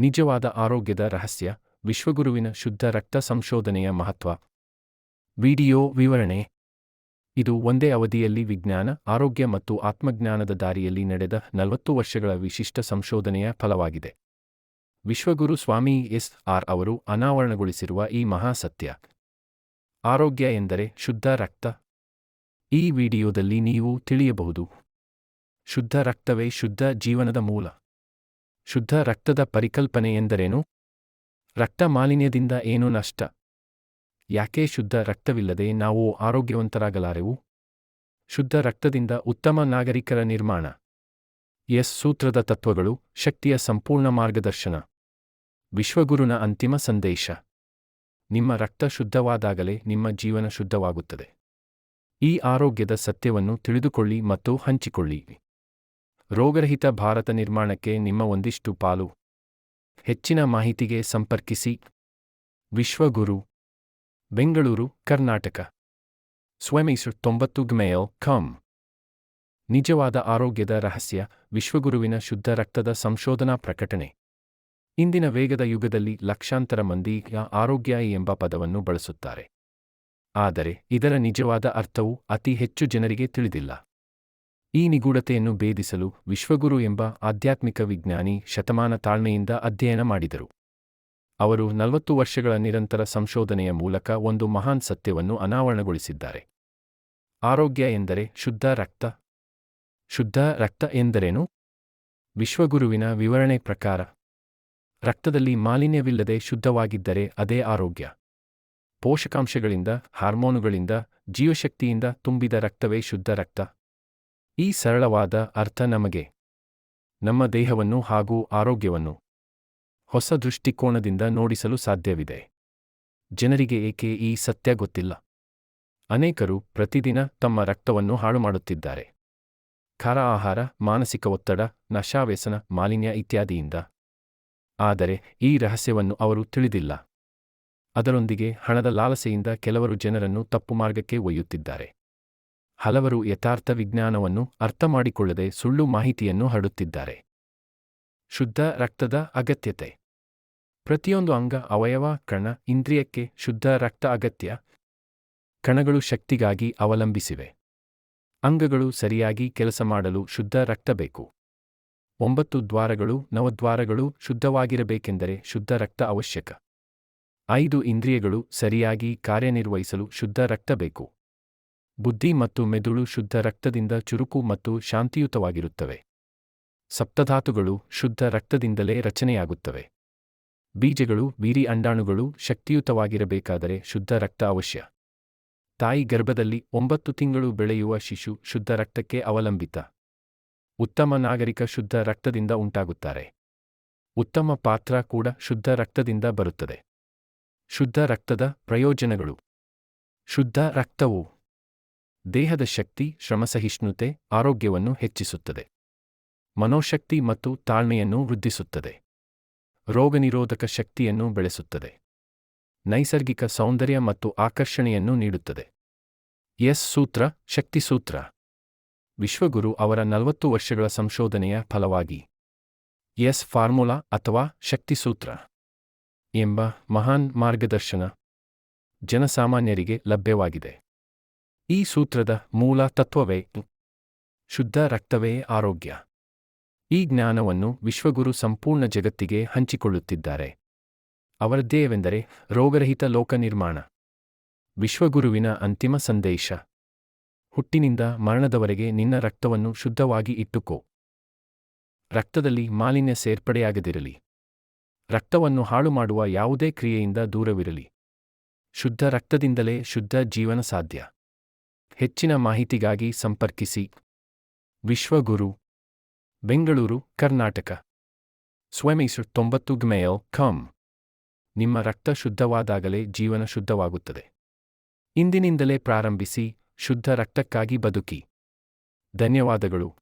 ನಿಜವಾದ ಆರೋಗ್ಯದ ರಹಸ್ಯ, ವಿಶ್ವಗುರುವಿನ ಶುದ್ಧ ರಕ್ತ ಸಂಶೋಧನೆಯ ಮಹತ್ವ. ವಿಡಿಯೋ ವಿವರಣೆ. ಇದು ಒಂದೇ ಅವಧಿಯಲ್ಲಿ ವಿಜ್ಞಾನ, ಆರೋಗ್ಯ ಮತ್ತು ಆತ್ಮಜ್ಞಾನದ ದಾರಿಯಲ್ಲಿ ನಡೆದ ನಲವತ್ತು ವರ್ಷಗಳ ವಿಶಿಷ್ಟ ಸಂಶೋಧನೆಯ ಫಲವಾಗಿದೆ. ವಿಶ್ವಗುರು ಸ್ವಾಮಿ ಎಸ್. ಆರ್. ಅವರು ಅನಾವರಣಗೊಳಿಸಿರುವ ಈ ಮಹಾಸತ್ಯ. ಆರೋಗ್ಯ ಎಂದರೆ ಶುದ್ಧ ರಕ್ತ. ಈ ವಿಡಿಯೋದಲ್ಲಿ ನೀವು ತಿಳಿಯಬಹುದು. ಶುದ್ಧ ರಕ್ತವೇ ಶುದ್ಧ ಜೀವನದ ಮೂಲ. ಶುದ್ಧ ರಕ್ತದ ಪರಿಕಲ್ಪನೆ ಎಂದರೇನು? ರಕ್ತ ಮಾಲಿನ್ಯದಿಂದ ಏನು ನಷ್ಟ. ಯಾಕೆ ಶುದ್ಧ ರಕ್ತವಿಲ್ಲದೆ ನಾವು ಆರೋಗ್ಯವಂತರಾಗಲಾರೆವು? ಶುದ್ಧ ರಕ್ತದಿಂದ ಉತ್ತಮ ನಾಗರಿಕರ ನಿರ್ಮಾಣ. ಎಸ್ ಸೂತ್ರದ ತತ್ವಗಳು ಶಕ್ತಿಯ ಸಂಪೂರ್ಣ ಮಾರ್ಗದರ್ಶನ. ವಿಶ್ವಗುರುನ ಅಂತಿಮ ಸಂದೇಶ. ನಿಮ್ಮ ರಕ್ತ ಶುದ್ಧವಾದಾಗಲೇ ನಿಮ್ಮ ಜೀವನ ಶುದ್ಧವಾಗುತ್ತದೆ. ಈ ಆರೋಗ್ಯದ ಸತ್ಯವನ್ನು ತಿಳಿದುಕೊಳ್ಳಿ ಮತ್ತು ಹಂಚಿಕೊಳ್ಳಿ. ರೋಗರಹಿತ ಭಾರತ ನಿರ್ಮಾಣಕ್ಕೆ ನಿಮ್ಮ ಒಂದಿಷ್ಟು ಪಾಲು. ಹೆಚ್ಚಿನ ಮಾಹಿತಿಗೆ ಸಂಪರ್ಕಿಸಿ. ವಿಶ್ವಗುರು, ಬೆಂಗಳೂರು, ಕರ್ನಾಟಕ. ಸ್ವಮೈಸೂರು ತೊಂಬತ್ತು ನಿಜವಾದ ಆರೋಗ್ಯದ ರಹಸ್ಯ, ವಿಶ್ವಗುರುವಿನ ಶುದ್ಧ ರಕ್ತದ ಸಂಶೋಧನಾ ಪ್ರಕಟಣೆ. ಇಂದಿನ ವೇಗದ ಯುಗದಲ್ಲಿ ಲಕ್ಷಾಂತರ ಮಂದಿ ಆರೋಗ್ಯ ಎಂಬ ಪದವನ್ನು ಬಳಸುತ್ತಾರೆ. ಆದರೆ ಇದರ ನಿಜವಾದ ಅರ್ಥವು ಅತಿ ಹೆಚ್ಚು ಜನರಿಗೆ ತಿಳಿದಿಲ್ಲ. ಈ ನಿಗೂಢತೆಯನ್ನು ಭೇದಿಸಲು ವಿಶ್ವಗುರು ಎಂಬ ಆಧ್ಯಾತ್ಮಿಕ ವಿಜ್ಞಾನಿ ಶತಮಾನ ತಾಳ್ಮೆಯಿಂದ ಅಧ್ಯಯನ ಮಾಡಿದರು. ಅವರು ನಲವತ್ತು ವರ್ಷಗಳ ನಿರಂತರ ಸಂಶೋಧನೆಯ ಮೂಲಕ ಒಂದು ಮಹಾನ್ ಸತ್ಯವನ್ನು ಅನಾವರಣಗೊಳಿಸಿದ್ದಾರೆ. ಆರೋಗ್ಯ ಎಂದರೆ ಶುದ್ಧ ರಕ್ತ. ಶುದ್ಧ ರಕ್ತ ಎಂದರೇನು? ವಿಶ್ವಗುರುವಿನ ವಿವರಣೆ ಪ್ರಕಾರ, ರಕ್ತದಲ್ಲಿ ಮಾಲಿನ್ಯವಿಲ್ಲದೆ ಶುದ್ಧವಾಗಿದ್ದರೆ ಅದೇ ಆರೋಗ್ಯ. ಪೋಷಕಾಂಶಗಳಿಂದ, ಹಾರ್ಮೋನುಗಳಿಂದ, ಜೀವಶಕ್ತಿಯಿಂದ ತುಂಬಿದ ರಕ್ತವೇ ಶುದ್ಧ ರಕ್ತ. ಈ ಸರಳವಾದ ಅರ್ಥ ನಮಗೆ, ನಮ್ಮ ದೇಹವನ್ನು ಹಾಗೂ ಆರೋಗ್ಯವನ್ನು ಹೊಸ ದೃಷ್ಟಿಕೋನದಿಂದ ನೋಡಿಸಲು ಸಾಧ್ಯವಿದೆ. ಜನರಿಗೆ ಏಕೆ ಈ ಸತ್ಯ ಗೊತ್ತಿಲ್ಲ? ಅನೇಕರು ಪ್ರತಿದಿನ ತಮ್ಮ ರಕ್ತವನ್ನು ಹಾಳು ಮಾಡುತ್ತಿದ್ದಾರೆ ಖಾರ ಆಹಾರ, ಮಾನಸಿಕ ಒತ್ತಡ, ನಶಾವ್ಯಸನ, ಮಾಲಿನ್ಯ ಇತ್ಯಾದಿಯಿಂದ. ಆದರೆ ಈ ರಹಸ್ಯವನ್ನು ಅವರು ತಿಳಿದಿಲ್ಲ. ಅದರೊಂದಿಗೆ ಹಣದ ಲಾಲಸೆಯಿಂದ ಕೆಲವರು ಜನರನ್ನು ತಪ್ಪು ಮಾರ್ಗಕ್ಕೆ ಒಯ್ಯುತ್ತಿದ್ದಾರೆ. ಹಲವರು ಯಥಾರ್ಥ ವಿಜ್ಞಾನವನ್ನು ಅರ್ಥಮಾಡಿಕೊಳ್ಳದೆ ಸುಳ್ಳು ಮಾಹಿತಿಯನ್ನು ಹರಡುತ್ತಿದ್ದಾರೆ. ಶುದ್ಧ ರಕ್ತದ ಅಗತ್ಯತೆ. ಪ್ರತಿಯೊಂದು ಅಂಗ, ಅವಯವ, ಕಣ, ಇಂದ್ರಿಯಕ್ಕೆ ಶುದ್ಧ ರಕ್ತ ಅಗತ್ಯ. ಕಣಗಳು ಶಕ್ತಿಗಾಗಿ ಅವಲಂಬಿಸಿವೆ. ಅಂಗಗಳು ಸರಿಯಾಗಿ ಕೆಲಸ ಮಾಡಲು ಶುದ್ಧ ರಕ್ತ ಬೇಕು. ಒಂಬತ್ತು ದ್ವಾರಗಳು, ನವದ್ವಾರಗಳು ಶುದ್ಧವಾಗಿರಬೇಕೆಂದರೆ ಶುದ್ಧ ರಕ್ತ ಅವಶ್ಯಕ. ಐದು ಇಂದ್ರಿಯಗಳು ಸರಿಯಾಗಿ ಕಾರ್ಯನಿರ್ವಹಿಸಲು ಶುದ್ಧ ರಕ್ತ ಬೇಕು. ಬುದ್ಧಿ ಮತ್ತು ಮೆದುಳು ಶುದ್ಧ ರಕ್ತದಿಂದ ಚುರುಕು ಮತ್ತು ಶಾಂತಿಯುತವಾಗಿರುತ್ತವೆ. ಸಪ್ತಧಾತುಗಳು ಶುದ್ಧ ರಕ್ತದಿಂದಲೇ ರಚನೆಯಾಗುತ್ತವೆ. ಬೀಜಗಳು, ವೀರಿ ಅಂಡಾಣುಗಳು ಶಕ್ತಿಯುತವಾಗಿರಬೇಕಾದರೆ ಶುದ್ಧ ರಕ್ತ ಅವಶ್ಯ. ತಾಯಿ ಗರ್ಭದಲ್ಲಿ ಒಂಬತ್ತು ತಿಂಗಳು ಬೆಳೆಯುವ ಶಿಶು ಶುದ್ಧ ರಕ್ತಕ್ಕೆ ಅವಲಂಬಿತ. ಉತ್ತಮ ನಾಗರಿಕ ಶುದ್ಧ ರಕ್ತದಿಂದ ಉಂಟಾಗುತ್ತಾರೆ. ಉತ್ತಮ ಪಾತ್ರ ಕೂಡ ಶುದ್ಧ ರಕ್ತದಿಂದ ಬರುತ್ತದೆ. ಶುದ್ಧ ರಕ್ತದ ಪ್ರಯೋಜನಗಳು. ಶುದ್ಧ ರಕ್ತವು ದೇಹದ ಶಕ್ತಿ, ಶ್ರಮಸಹಿಷ್ಣುತೆ, ಆರೋಗ್ಯವನ್ನು ಹೆಚ್ಚಿಸುತ್ತದೆ. ಮನೋಶಕ್ತಿ ಮತ್ತು ತಾಳ್ಮೆಯನ್ನು ವೃದ್ಧಿಸುತ್ತದೆ. ರೋಗನಿರೋಧಕ ಶಕ್ತಿಯನ್ನು ಬೆಳೆಸುತ್ತದೆ. ನೈಸರ್ಗಿಕ ಸೌಂದರ್ಯ ಮತ್ತು ಆಕರ್ಷಣೆಯನ್ನು ನೀಡುತ್ತದೆ. ಎಸ್ ಸೂತ್ರ, ಶಕ್ತಿ ಸೂತ್ರ. ವಿಶ್ವಗುರು ಅವರ ನಲವತ್ತು ವರ್ಷಗಳ ಸಂಶೋಧನೆಯ ಫಲವಾಗಿ. ಎಸ್ ಫಾರ್ಮುಲಾ ಅಥವಾ ಶಕ್ತಿಸೂತ್ರ ಎಂಬ ಮಹಾನ್ ಮಾರ್ಗದರ್ಶನ ಜನಸಾಮಾನ್ಯರಿಗೆ ಲಭ್ಯವಾಗಿದೆ. ಈ ಸೂತ್ರದ ಮೂಲ ತತ್ವವೇ ಶುದ್ಧ ರಕ್ತವೇ ಆರೋಗ್ಯ. ಈ ಜ್ಞಾನವನ್ನು ವಿಶ್ವಗುರು ಸಂಪೂರ್ಣ ಜಗತ್ತಿಗೆ ಹಂಚಿಕೊಳ್ಳುತ್ತಿದ್ದಾರೆ. ಅವರ ಧ್ಯೇಯವೆಂದರೆ ರೋಗರಹಿತ ಲೋಕ ನಿರ್ಮಾಣ. ವಿಶ್ವಗುರುವಿನ ಅಂತಿಮ ಸಂದೇಶ. ಹುಟ್ಟಿನಿಂದ ಮರಣದವರೆಗೆ ನಿನ್ನ ರಕ್ತವನ್ನು ಶುದ್ಧವಾಗಿ ಇಟ್ಟುಕೊ. ರಕ್ತದಲ್ಲಿ ಮಾಲಿನ್ಯ ಸೇರ್ಪಡೆಯಾಗದಿರಲಿ. ರಕ್ತವನ್ನು ಹಾಳು ಮಾಡುವ ಯಾವುದೇ ಕ್ರಿಯೆಯಿಂದ ದೂರವಿರಲಿ. ಶುದ್ಧ ರಕ್ತದಿಂದಲೇ ಶುದ್ಧ ಜೀವನ ಸಾಧ್ಯ. ಹೆಚ್ಚಿನ ಮಾಹಿತಿಗಾಗಿ ಸಂಪರ್ಕಿಸಿ. ವಿಶ್ವಗುರು, ಬೆಂಗಳೂರು, ಕರ್ನಾಟಕ. ಸ್ವಮೈಸೂರು ತೊಂಬತ್ತು ಗ್ಮೇಯೋ ಖಂ ನಿಮ್ಮ ರಕ್ತ ಶುದ್ಧವಾದಾಗಲೇ ಜೀವನ ಶುದ್ಧವಾಗುತ್ತದೆ. ಇಂದಿನಿಂದಲೇ ಪ್ರಾರಂಭಿಸಿ, ಶುದ್ಧ ರಕ್ತಕ್ಕಾಗಿ ಬದುಕಿ. ಧನ್ಯವಾದಗಳು.